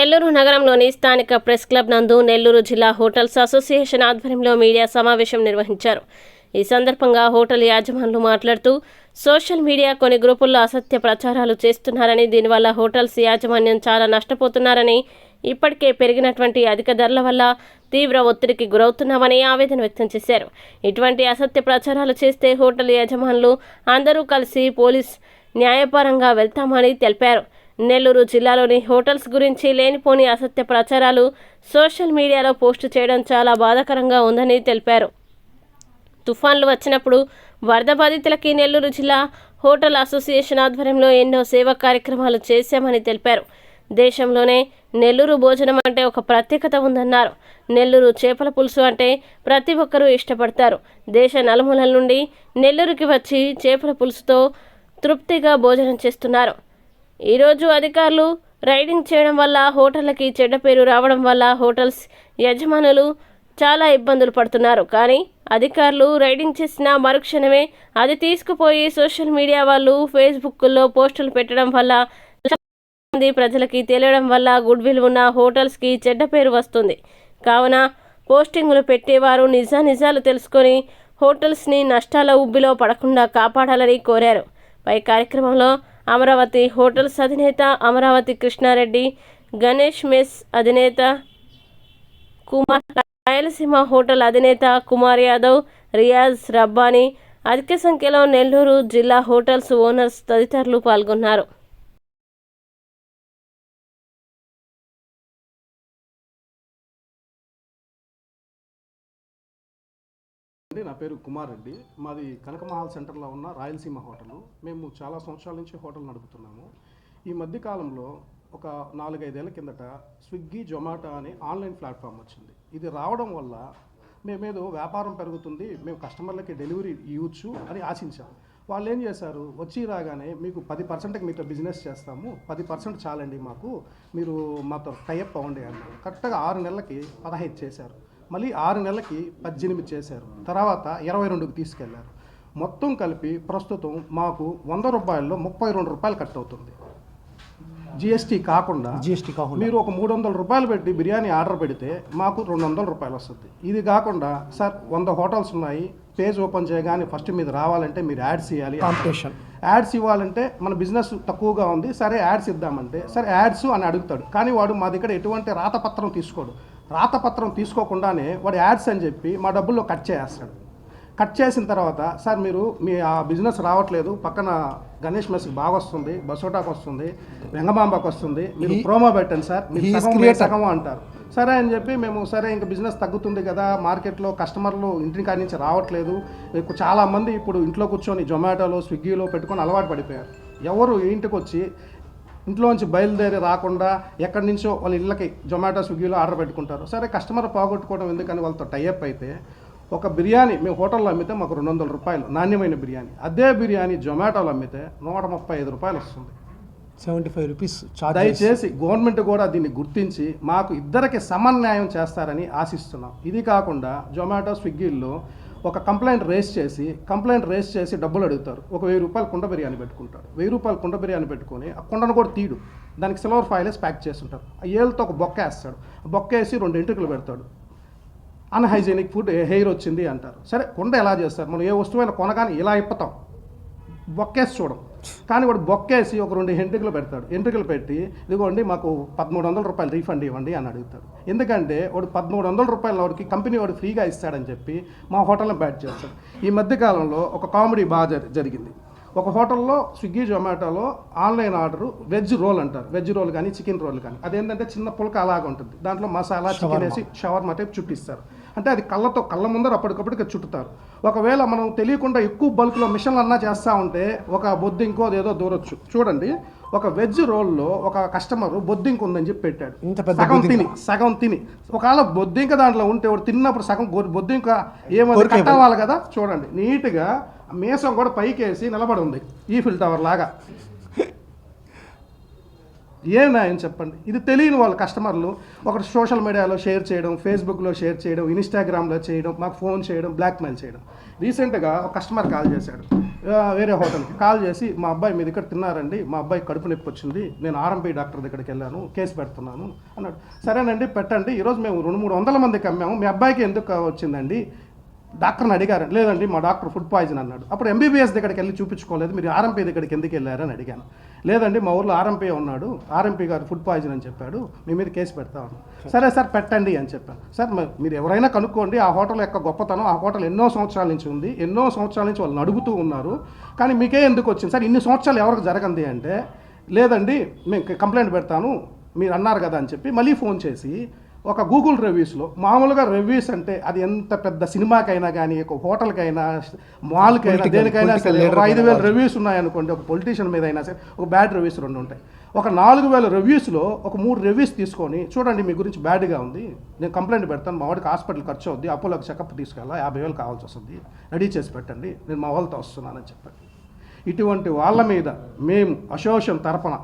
నెల్లూరు నగరంలోని స్థానిక press club నందు నెల్లూరు జిల్లా హోటల్స్ అసోసియేషన్ ఆధ్వర్యంలో మీడియా సమావేశం నిర్వహించారు. ఈ సందర్భంగా హోటల్ యాజమానులు మాట్లాడుతూ సోషల్ మీడియా కొన్ని గ్రూపుల్లో అసత్య ప్రచారాలు చేస్తున్నారని దీనివల్ల హోటల్స్ యాజమాన్యం చాలా నష్టపోతున్నారని ఇప్పటికే పెరిగినటువంటి అధిక ధరల వల్ల తీవ్ర ఒత్తిడికి గురవుతున్నామని ఆవేదన వ్యక్తం చేశారు. ఇటువంటి అసత్య ప్రచారాలు చేస్తే హోటల్ యజమానులు అందరూ కలిసి పోలీస్ న్యాయపరంగా వెళ్తామని తెలిపారు. నెల్లూరు జిల్లాలోని హోటల్స్ గురించి లేనిపోని అసత్య ప్రచారాలు సోషల్ మీడియాలో పోస్టు చేయడం చాలా బాధాకరంగా ఉందని తెలిపారు. తుఫాన్లు వచ్చినప్పుడు వరద బాధితులకి నెల్లూరు జిల్లా హోటల్ అసోసియేషన్ ఆధ్వర్యంలో ఎన్నో సేవా కార్యక్రమాలు చేశామని తెలిపారు. దేశంలోనే నెల్లూరు భోజనం అంటే ఒక ప్రత్యేకత ఉందన్నారు. నెల్లూరు చేపల పులుసు అంటే ప్రతి ఒక్కరూ ఇష్టపడతారు. దేశ నలుమూలల నుండి నెల్లూరుకి వచ్చి చేపల పులుసుతో తృప్తిగా భోజనం చేస్తున్నారు. ఈరోజు అధికారులు రైడింగ్ చేయడం వల్ల హోటళ్ళకి చెడ్డ పేరు రావడం వల్ల హోటల్స్ యజమానులు చాలా ఇబ్బందులు పడుతున్నారు. కానీ అధికారులు రైడింగ్ చేసిన మరుక్షణమే అది తీసుకుపోయి సోషల్ మీడియా వాళ్ళు ఫేస్బుక్లో పోస్టులు పెట్టడం వల్ల మంది ప్రజలకి తెలియడం వల్ల గుడ్ విల్ ఉన్న హోటల్స్కి చెడ్డ పేరు వస్తుంది. కావున పోస్టింగులు పెట్టేవారు నిజా నిజాలు తెలుసుకొని హోటల్స్ని నష్టాల ఉబ్బిలో పడకుండా కాపాడాలని కోరారు. పై కార్యక్రమంలో అమరావతి హోటల్స్ అధినేత అమరావతి కృష్ణారెడ్డి గణేష్ మెస్ అధినేత కుమార్ రాయలసీమ హోటల్ అధినేత కుమార్ యాదవ్ రియాజ్ రబ్బానీ అధిక సంఖ్యలో నెల్లూరు జిల్లా హోటల్స్ ఓనర్స్ తదితరులు పాల్గొన్నారు. నా పేరు కుమార్ రెడ్డి. మాది కనకమహల్ సెంటర్లో ఉన్న రాయలసీమ హోటల్. మేము చాలా సంవత్సరాల నుంచి హోటల్ నడుపుతున్నాము. ఈ మధ్య కాలంలో ఒక నాలుగైదేళ్ళ కిందట స్విగ్గీ జొమాటో అనే ఆన్లైన్ ప్లాట్ఫామ్ వచ్చింది. ఇది రావడం వల్ల మేమేదో వ్యాపారం పెరుగుతుంది మేము కస్టమర్లకి డెలివరీ ఇవ్వచ్చు అని ఆశించాం. వాళ్ళు ఏం చేశారు? వచ్చి రాగానే మీకు పది పర్సెంట్కి మీతో బిజినెస్ చేస్తాము. పది పర్సెంట్ చాలండి మాకు. మీరు మాతో టైఅప్ అవ్వండి అన్నారు. కరెక్ట్గా ఆరు నెలలకి పదహైదు చేశారు. మళ్ళీ ఆరు నెలలకి పద్దెనిమిది చేశారు. తర్వాత ఇరవై రెండుకి తీసుకెళ్ళారు. మొత్తం కలిపి ప్రస్తుతం మాకు వంద రూపాయల్లో ముప్పై రెండు రూపాయలు కట్ అవుతుంది. జిఎస్టీ కాకుండా జిఎస్టీ కాకుండా. మీరు ఒక మూడు వందల రూపాయలు పెట్టి బిర్యానీ ఆర్డర్ పెడితే మాకు రెండు వందల రూపాయలు వస్తుంది. ఇది కాకుండా సార్ వంద హోటల్స్ ఉన్నాయి. పేజ్ ఓపెన్ చేయగానే ఫస్ట్ మీరు రావాలంటే మీరు యాడ్స్ ఇవ్వాలి. కాంపిటీషన్. యాడ్స్ ఇవ్వాలంటే మన బిజినెస్ తక్కువగా ఉంది. సరే యాడ్స్ ఇద్దామంటే సరే యాడ్స్ అని అడుగుతాడు. కానీ వాడు మా దగ్గర ఎటువంటి రాతపత్రం తీసుకోడు. రాతపత్రం తీసుకోకుండానే వాడు యాడ్స్ అని చెప్పి మా డబ్బుల్లో కట్ చేసేస్తాడు. కట్ చేసిన తర్వాత సార్ మీరు మీ ఆ బిజినెస్ రావట్లేదు. పక్కన గణేష్ మెస్కి బాగా వస్తుంది బసోటాకు వస్తుంది వెంగమాంబకు వస్తుంది. మీరు ప్రోమో పెట్టండి సార్. మీరు సగం, అంటారు. సరే అని చెప్పి మేము సరే ఇంకా బిజినెస్ తగ్గుతుంది కదా. మార్కెట్లో కస్టమర్లు ఇంటి కాడి నుంచి రావట్లేదు. ఎక్కువ చాలా మంది ఇప్పుడు ఇంట్లో కూర్చొని జొమాటోలో స్విగ్గీలో పెట్టుకొని అలవాటు పడిపోయారు. ఎవరు ఇంటికి వచ్చి ఇంట్లోంచి బయలుదేరి రాకుండా ఎక్కడి నుంచో వాళ్ళ ఇళ్ళకి జొమాటో స్విగ్గీలో ఆర్డర్ పెట్టుకుంటారు. సరే కస్టమర్ పోగొట్టుకోవడం ఎందుకని వాళ్ళతో టైఅప్ అయితే ఒక బిర్యానీ మేము హోటల్లో అమ్మితే మాకు రెండు వందల రూపాయలు నాణ్యమైన బిర్యానీ. అదే బిర్యానీ జొమాటోలో అమ్మితే నూట ముప్పై ఐదు రూపాయలు వస్తుంది. సెవెంటీ ఫైవ్ రూపీస్ దయచేసి గవర్నమెంట్ కూడా దీన్ని గుర్తించి మాకు ఇద్దరికి సమన్వయం చేస్తారని ఆశిస్తున్నాం. ఇది కాకుండా జొమాటో స్విగ్గీల్లో ఒక కంప్లైంట్ రేస్ చేసి కంప్లైంట్ రేస్ చేసి డబ్బులు అడుగుతారు. ఒక వెయ్యి రూపాయలు కుండ బిర్యానీ పెట్టుకుంటాడు వెయ్యి రూపాయలు కుండ బిర్యానీ పెట్టుకొని ఆ కుండను కూడా తీడు దానికి సిల్వర్ ఫాయిల్స్ ప్యాక్ చేస్తుంటారు. ఆ ఏళ్ళతో ఒక బొక్క వేస్తాడు. బొక్క వేసి రెండు ఇంటికలు పెడతాడు. అన్హైజీనిక్ ఫుడ్ హెయిర్ వచ్చింది అంటారు. సరే కుండ ఎలా చేస్తారు? మనం ఏ వస్తువైనా కొనగానే ఇలా ఇప్పుతాం. బొక్కేసి చూడం. కానీ వాడు బొక్కేసి ఒక రెండు ఎంట్రుకలు పెడతాడు. ఎంట్రుకలు పెట్టి ఇదిగోండి మాకు పదమూడు వందల రూపాయలు రీఫండ్ ఇవ్వండి అని అడుగుతాడు. ఎందుకంటే వాడు పదమూడు వందల రూపాయల వాడికి కంపెనీ వాడు ఫ్రీగా ఇస్తాడని చెప్పి మా హోటల్ని బ్యాట్ చేస్తాడు. ఈ మధ్య కాలంలో ఒక కామెడీ బాగా జరి- జరిగింది. ఒక హోటల్లో స్విగ్గీ జొమాటోలో ఆన్లైన్ ఆర్డర్ వెజ్ రోల్ అంటారు. వెజ్ రోల్ కానీ చికెన్ రోల్ కానీ. అదేంటంటే చిన్న పులక అలాగా ఉంటుంది దాంట్లో మసాలా చికెన్ వేసి షవర్మా టైప్ చుట్టిస్తారు. అంటే అది కళ్ళతో కళ్ళ ముందర అప్పటికప్పటికి చుట్టుతారు. ఒకవేళ మనం తెలియకుండా ఎక్కువ బల్క్లో మిషన్లు అన్నా చేస్తూ ఉంటే ఒక బొద్దింకో అదేదో దూరొచ్చు. చూడండి ఒక వెజ్ రోల్లో ఒక కస్టమర్ బొద్దింక ఉందని చెప్పి పెట్టాడు. సగం. తిని సగం తిని. ఒకవేళ బొద్దింక దాంట్లో ఉంటే వాడు తిన్నప్పుడు సగం బొద్దింక ఏమో కట్టవాలి కదా. చూడండి నీట్గా మీసం కూడా పైకేసి నిలబడి ఉంది ఈ ఫిల్ టవర్ లాగా. ఏ న్యాయం చెప్పండి? ఇది తెలియని వాళ్ళ కస్టమర్లు ఒకటి సోషల్ మీడియాలో షేర్ చేయడం ఫేస్బుక్లో షేర్ చేయడం ఇన్స్టాగ్రామ్లో చేయడం మాకు ఫోన్ చేయడం బ్లాక్మెయిల్ చేయడం. రీసెంట్గా ఒక కస్టమర్ కాల్ చేశాడు. వేరే హోటల్కి కాల్ చేసి మా అబ్బాయి మీ దగ్గర తిన్నారండి మా అబ్బాయి కడుపు నొప్పి వచ్చింది నేను ఆర్ఎంపీ డాక్టర్ దగ్గరికి వెళ్ళాను కేసు పెడుతున్నాను అన్నాడు. సరేనండి పెట్టండి ఈరోజు మేము రెండు మూడు వందల మందికి అమ్మాము మీ అబ్బాయికి ఎందుకు వచ్చిందండి? డాక్టర్ని అడిగారు లేదండి మా డాక్టర్ ఫుడ్ పాయిజన్ అన్నాడు. అప్పుడు ఎంబీబీఎస్ దగ్గరికి వెళ్ళి చూపించుకోలేదు మీరు ఆర్ఎంపీ దగ్గరికి ఎందుకు వెళ్ళారని అడిగాను. లేదండి మా ఊర్లో ఆర్ఎంపీ ఉన్నాడు ఆర్ఎంపీ గారు ఫుడ్ పాయిజన్ అని చెప్పాడు మీ మీద కేసు పెడతా ఉన్నాను సరే సార్ పెట్టండి అని చెప్పాను. సార్ మీరు ఎవరైనా కనుక్కోండి ఆ హోటల్ యొక్క గొప్పతనం ఆ హోటల్ ఎన్నో సంవత్సరాల నుంచి ఉంది ఎన్నో సంవత్సరాల నుంచి వాళ్ళు అడుగుతూ ఉన్నారు కానీ మీకే ఎందుకు వచ్చింది? సార్ ఇన్ని సంవత్సరాలు ఎవరికి జరగంది అంటే లేదండి మేము కంప్లైంట్ పెడతాను మీరు అన్నారు కదా అని చెప్పి మళ్ళీ ఫోన్ చేసి ఒక గూగుల్ రివ్యూస్లో మామూలుగా రివ్యూస్ అంటే అది ఎంత పెద్ద సినిమాకైనా కానీ ఒక హోటల్కైనా మాల్కైనా దేనికైనా సరే ఒక ఐదు వేల. రివ్యూస్ ఉన్నాయనుకోండి ఒక పొలిటీషియన్ మీద అయినా సరే ఒక బ్యాడ్ రివ్యూస్ రెండు ఉంటాయి ఒక నాలుగు వేల రివ్యూస్లో ఒక మూడు రివ్యూస్ తీసుకొని చూడండి మీ గురించి బ్యాడ్గా ఉంది నేను కంప్లైంట్ పెడతాను మా వాడికి హాస్పిటల్ ఖర్చు అవుద్ది అపోలోకి చెకప్ తీసుకెళ్ళా యాభై వేలు కావాల్సి వస్తుంది రెడీ చేసి పెట్టండి నేను మా వాళ్ళతో వస్తున్నానని చెప్పాను ఇటువంటి వాళ్ళ మీద మేము అసోసియేషన్ తరపున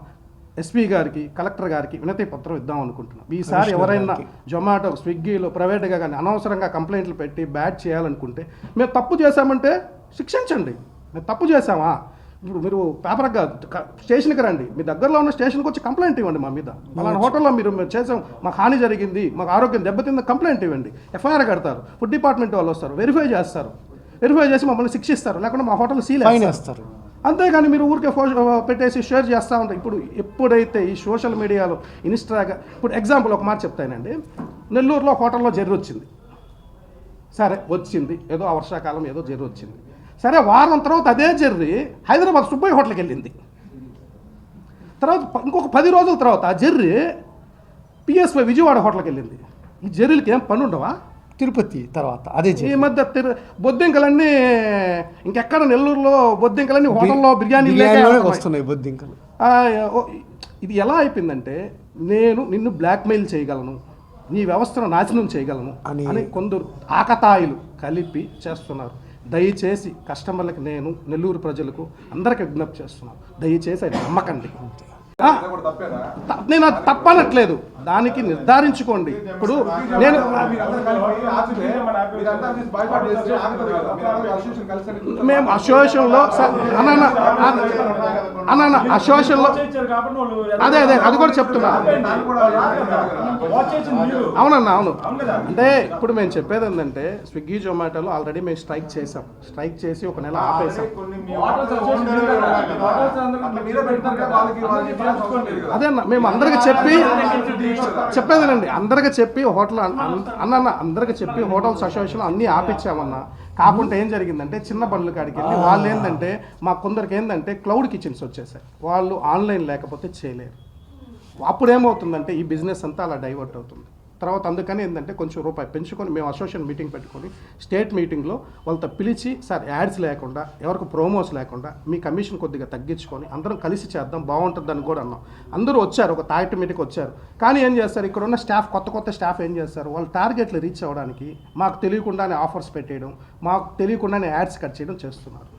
ఎస్పీ గారికి కలెక్టర్ గారికి వినతి పత్రం ఇద్దాం అనుకుంటున్నాం. ఈసారి ఎవరైనా. జొమాటో స్విగ్గీలో ప్రైవేట్గా కానీ అనవసరంగా కంప్లైంట్లు పెట్టి బ్యాడ్ చేయాలనుకుంటే మేము తప్పు చేశామంటే శిక్షించండి. మేము తప్పు చేశామా? ఇప్పుడు మీరు పేపర్ స్టేషన్కి రండి. మీ దగ్గరలో ఉన్న స్టేషన్కి వచ్చి కంప్లైంట్ ఇవ్వండి మా మీద. అలాంటి హోటల్లో మీరు మేము చేసాం మాకు హాని జరిగింది మాకు ఆరోగ్యం దెబ్బతింద కంప్లైంట్ ఇవ్వండి. ఎఫ్ఐఆర్ కడతారు ఫుడ్ డిపార్ట్మెంట్ వాళ్ళు వస్తారు వెరిఫై చేస్తారు. వెరిఫై చేసి మమ్మల్ని శిక్షిస్తారు లేకుంటే మా హోటల్ సీల్ వేస్తారు. అంతేగాని మీరు ఊరికే పెట్టేసి షేర్ చేస్తూ ఉంటారు. ఇప్పుడు ఎప్పుడైతే ఈ సోషల్ మీడియాలో ఇన్స్టాగా ఇప్పుడు ఎగ్జాంపుల్ ఒక మాట చెప్తానండి. నెల్లూరులో హోటల్లో జర్రి వచ్చింది సరే వచ్చింది. ఏదో వర్షాకాలం ఏదో జర్రి వచ్చింది సరే వారం తర్వాత అదే జర్రి హైదరాబాద్ సుబ్బయ్య హోటల్కి వెళ్ళింది. తర్వాత ఇంకొక పది రోజుల తర్వాత ఆ జర్రి పిఎస్వై విజయవాడ హోటల్కి వెళ్ళింది. ఈ జర్రీలకి ఏం పని ఉండవా తిరుపతి తర్వాత అదే ఈ. మధ్య తిరు బొద్దింకలన్నీ ఇంకెక్కడ నెల్లూరులో బొద్దింకలన్నీ హోటల్లో బిర్యానీ వస్తున్నాయి బొద్దింకలు. ఇది ఎలా అయిపోయిందంటే నేను నిన్ను బ్లాక్మెయిల్ చేయగలను నీ వ్యవస్థను నాశనం చేయగలను అని- కొందరు ఆకతాయిలు కలిపి చేస్తున్నారు. దయచేసి కస్టమర్లకు నేను నెల్లూరు ప్రజలకు అందరికీ విజ్ఞప్తి చేస్తున్నాను. దయచేసి అది నమ్మకండి. నేను అది తప్పనట్లేదు. దానికి నిర్ధారించుకోండి. ఇప్పుడు నేను మేము అసోసియేషన్లో అన్న అసోసియేషన్లో అదే అదే అది కూడా చెప్తున్నా. అవునన్నా అవును. అంటే ఇప్పుడు మేము చెప్పేది ఏంటంటే స్విగ్గీ జొమాటోలో ఆల్రెడీ మేము స్ట్రైక్ చేసాం స్ట్రైక్ చేసి ఒక నెల ఆపేసాం అదే అన్న మేము అందరికి చెప్పి చెప్పేదేనండి అందరికి చెప్పి హోటల్ అన్న అన్న అందరికి చెప్పి హోటల్స్ అసోసియేషన్ అన్నీ ఆపిచ్చామన్న. కాకుండా ఏం జరిగిందంటే చిన్న బండ్ల కాడికి వెళ్ళి వాళ్ళు ఏంటంటే మా కొందరికి ఏంటంటే క్లౌడ్ కిచెన్స్ వచ్చేసాయి. వాళ్ళు ఆన్లైన్ లేకపోతే చేయలేరు. అప్పుడు ఏమవుతుందంటే ఈ బిజినెస్ అంతా అలా డైవర్ట్ అవుతుంది. తర్వాత అందుకని ఏంటంటే కొంచెం రూపాయి పెంచుకొని మేము అసోసియేషన్ మీటింగ్ పెట్టుకొని స్టేట్ మీటింగ్లో వాళ్ళతో పిలిచి సార్ యాడ్స్ లేకుండా ఎవరికి ప్రోమోస్ లేకుండా మీ కమిషన్ కొద్దిగా తగ్గించుకొని అందరం కలిసి చేద్దాం బాగుంటుందని కూడా అన్నాం. అందరూ వచ్చారు ఒక తాయిట్ మీటింగ్ వచ్చారు. కానీ ఏం చేస్తారు? ఇక్కడ ఉన్న స్టాఫ్ కొత్త కొత్త స్టాఫ్ ఏం చేస్తారు? వాళ్ళ టార్గెట్లు రీచ్ అవ్వడానికి మాకు తెలియకుండానే ఆఫర్స్ పెట్టేయడం మాకు తెలియకుండానే యాడ్స్ కట్ చేయడం చేస్తున్నారు.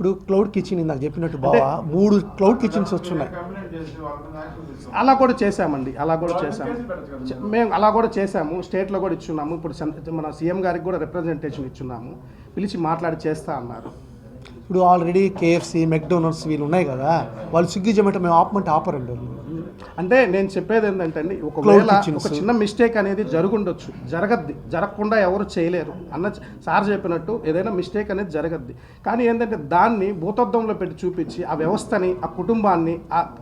ఇప్పుడు క్లౌడ్ కిచెన్ ఇందాక చెప్పినట్టు బావా మూడు క్లౌడ్ కిచెన్స్ వచ్చున్నాయి అలా కూడా చేశామండి అలా కూడా చేశాము. మేము అలా కూడా చేశాము స్టేట్లో కూడా ఇచ్చున్నాము. ఇప్పుడు మన సీఎం గారికి కూడా రిప్రజెంటేషన్ ఇచ్చున్నాము. పిలిచి మాట్లాడి చేస్తా అన్నారు. ఇప్పుడు ఆల్రెడీ కేఎఫ్సి మెక్డోనల్డ్స్ వీళ్ళు ఉన్నాయి కదా వాళ్ళు స్విగ్గీ జొమాటో మేము ఆపమంటే ఆపరండి అంటే నేను చెప్పేది ఏంటంటే అండి ఒకవేళ. ఒక చిన్న మిస్టేక్ అనేది జరుగుండొచ్చు జరగద్ది జరగకుండా ఎవరు చేయలేరు. అన్న సార్ చెప్పినట్టు ఏదైనా మిస్టేక్ అనేది జరగద్ది. కానీ ఏంటంటే దాన్ని భూతత్వంలో పెట్టి చూపించి ఆ వ్యవస్థని ఆ కుటుంబాన్ని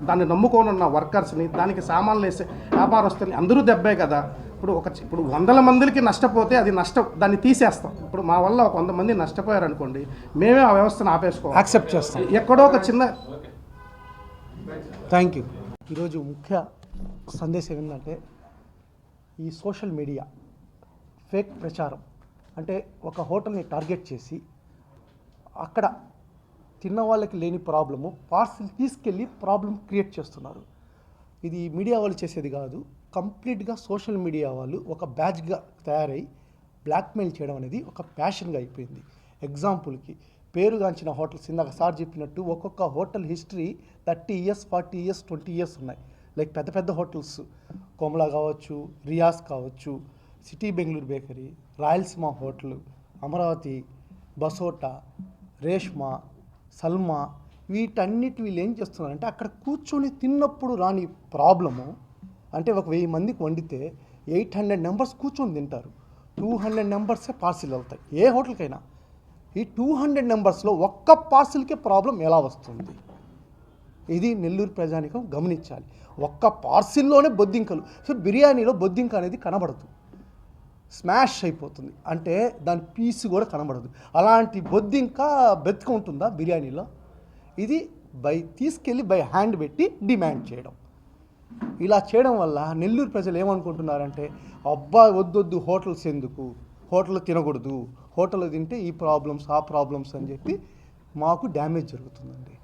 దాన్ని నమ్ముకొని ఉన్న వర్కర్స్ని దానికి సామాన్లు వేసే వ్యాపారస్తుల్ని అందరూ దెబ్బే కదా. ఇప్పుడు ఒక ఇప్పుడు వందల మందికి నష్టపోతే అది నష్టం దాన్ని తీసేస్తాం. ఇప్పుడు మా వల్ల ఒక వంద మంది నష్టపోయారు అనుకోండి మేమే ఆ వ్యవస్థను ఆపేసుకోవాలి. యాక్సెప్ట్ చేస్తాం. ఎక్కడో ఒక చిన్న థ్యాంక్ యూ. ఈరోజు ముఖ్య సందేశం ఏంటంటే ఈ సోషల్ మీడియా ఫేక్ ప్రచారం అంటే ఒక హోటల్ని టార్గెట్ చేసి అక్కడ తిన్న వాళ్ళకి లేని ప్రాబ్లము పార్సిల్ తీసుకెళ్ళి ప్రాబ్లం క్రియేట్ చేస్తున్నారు. ఇది మీడియా వాళ్ళు చేసేది కాదు. కంప్లీట్గా సోషల్ మీడియా వాళ్ళు ఒక బ్యాచ్గా తయారై బ్లాక్మెయిల్ చేయడం అనేది ఒక ప్యాషన్గా అయిపోయింది. ఎగ్జాంపుల్కి పేరుగాంచిన హోటల్స్ ఇందాక సార్ చెప్పినట్టు ఒక్కొక్క hotel history thirty years forty years twenty years ఉన్నాయి. లైక్ పెద్ద పెద్ద హోటల్స్. కోమలా కావచ్చు రియాస్ కావచ్చు city Bengaluru bakery Rayalaseema hotel Amaravati బసోటా Reshma Salma వీటన్నిటి వీళ్ళు ఏం చేస్తున్నారంటే అక్కడ కూర్చొని తిన్నప్పుడు రాని ప్రాబ్లము అంటే ఒక వెయ్యి మందికి వండితే ఎయిట్ హండ్రెడ్ నెంబర్స్ కూర్చొని తింటారు. టూ హండ్రెడ్ నెంబర్సే పార్సిల్ వెళ్తాయి ఏ హోటల్కైనా. ఈ టూ హండ్రెడ్ నెంబర్స్లో ఒక్క పార్సిల్కే ప్రాబ్లం ఎలా వస్తుంది? ఇది నెల్లూరు ప్రజానికం గమనించాలి. ఒక్క పార్సిల్లోనే బొద్దింకలు. సో బిర్యానీలో బొద్దింక అనేది కనబడదు. స్మాష్ అయిపోతుంది. అంటే దాని పీస్ కూడా కనబడదు. అలాంటి బొద్దింక బెతుక ఉంటుందా బిర్యానీలో? ఇది బై తీసుకెళ్ళి బై హ్యాండ్ పెట్టి డిమాండ్ చేయడం. ఇలా చేయడం వల్ల నెల్లూరు ప్రజలు ఏమనుకుంటున్నారంటే అబ్బా వద్దొద్దు హోటల్స్ ఎందుకు? హోటల్ తినకూడదు. హోటల్లో తింటే ఈ ప్రాబ్లమ్స్ ఆ ప్రాబ్లమ్స్ అని చెప్పి మాకు డ్యామేజ్ జరుగుతుందండి.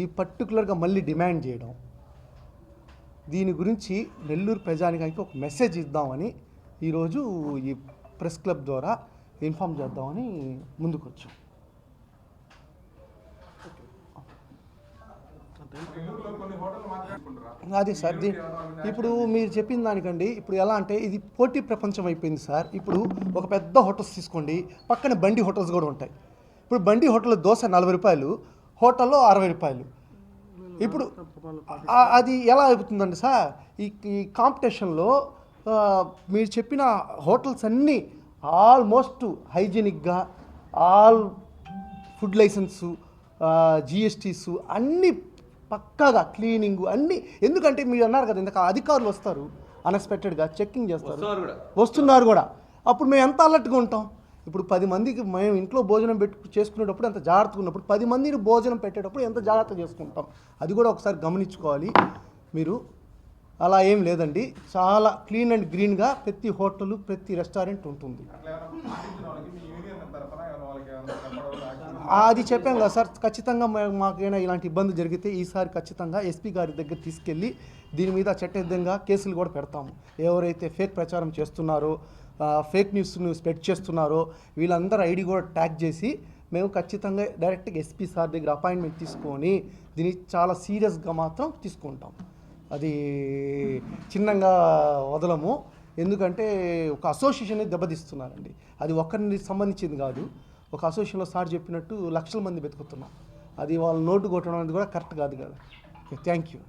ఈ పర్టికులర్గా మళ్ళీ డిమాండ్ చేయడం దీని గురించి నెల్లూరు ప్రజానికానికి ఒక మెసేజ్ ఇద్దామని ఈరోజు ఈ ప్రెస్ క్లబ్ ద్వారా ఇన్ఫామ్ చేద్దామని ముందుకు వచ్చాం అదే సార్ ఇప్పుడు మీరు చెప్పిన దానికండి. ఇప్పుడు ఎలా అంటే ఇది పోటీ ప్రపంచం అయిపోయింది సార్. ఇప్పుడు ఒక పెద్ద హోటల్స్ తీసుకోండి. పక్కన బండి హోటల్స్ కూడా ఉంటాయి. ఇప్పుడు బండి హోటల్లో దోశ నలభై రూపాయలు హోటల్లో అరవై రూపాయలు. ఇప్పుడు అది ఎలా అవుతుందండి సార్? ఈ ఈ కాంపిటీషన్లో మీరు చెప్పిన హోటల్స్ అన్నీ ఆల్మోస్ట్ హైజీనిక్గా ఆల్ ఫుడ్ లైసెన్సు జిఎస్టీసు అన్నీ పక్కాగా క్లీనింగ్ అన్నీ. ఎందుకంటే మీరు అన్నారు కదా ఇందాక అధికారులు వస్తారు అన్ఎక్స్పెక్టెడ్గా చెక్కింగ్ చేస్తారు. వస్తున్నారు కూడా. అప్పుడు మేము ఎంత అలర్ట్గా ఉంటాం? ఇప్పుడు పది మందికి మేము ఇంట్లో భోజనం పెట్టు చేసుకునేటప్పుడు ఎంత జాగ్రత్తగా ఉన్నప్పుడు పది మందిని భోజనం పెట్టేటప్పుడు ఎంత జాగ్రత్త చేసుకుంటాం? అది కూడా ఒకసారి గమనించుకోవాలి మీరు. అలా ఏం లేదండి. చాలా క్లీన్ అండ్ గ్రీన్గా ప్రతి హోటల్ ప్రతి రెస్టారెంట్ ఉంటుంది. అది చెప్పాం కదా సార్ ఖచ్చితంగా మాకైనా ఇలాంటి ఇబ్బంది జరిగితే ఈసారి ఖచ్చితంగా ఎస్పీ గారి దగ్గర తీసుకెళ్ళి దీని మీద చట్టవిధంగా కేసులు కూడా పెడతాము. ఎవరైతే ఫేక్ ప్రచారం చేస్తున్నారో ఫేక్ న్యూస్ను స్ప్రెడ్ చేస్తున్నారో వీళ్ళందరూ ఐడి కూడా ట్యాగ్ చేసి మేము ఖచ్చితంగా డైరెక్ట్గా ఎస్పీ సార్ దగ్గర అపాయింట్మెంట్ తీసుకొని దీన్ని చాలా సీరియస్గా మాత్రం తీసుకుంటాం. అది చిన్నగా వదలము. ఎందుకంటే ఒక అసోసియేషన్ని దెబ్బతీస్తున్నారండి. అది ఒక్కరిని సంబంధించింది కాదు. ఒక అసోసియేషన్లో సార్ చెప్పినట్టు లక్షల మంది వెతుకుతున్నాం. అది వాళ్ళ నోటు కొట్టడం అనేది కూడా కరెక్ట్ కాదు కదా. Thank you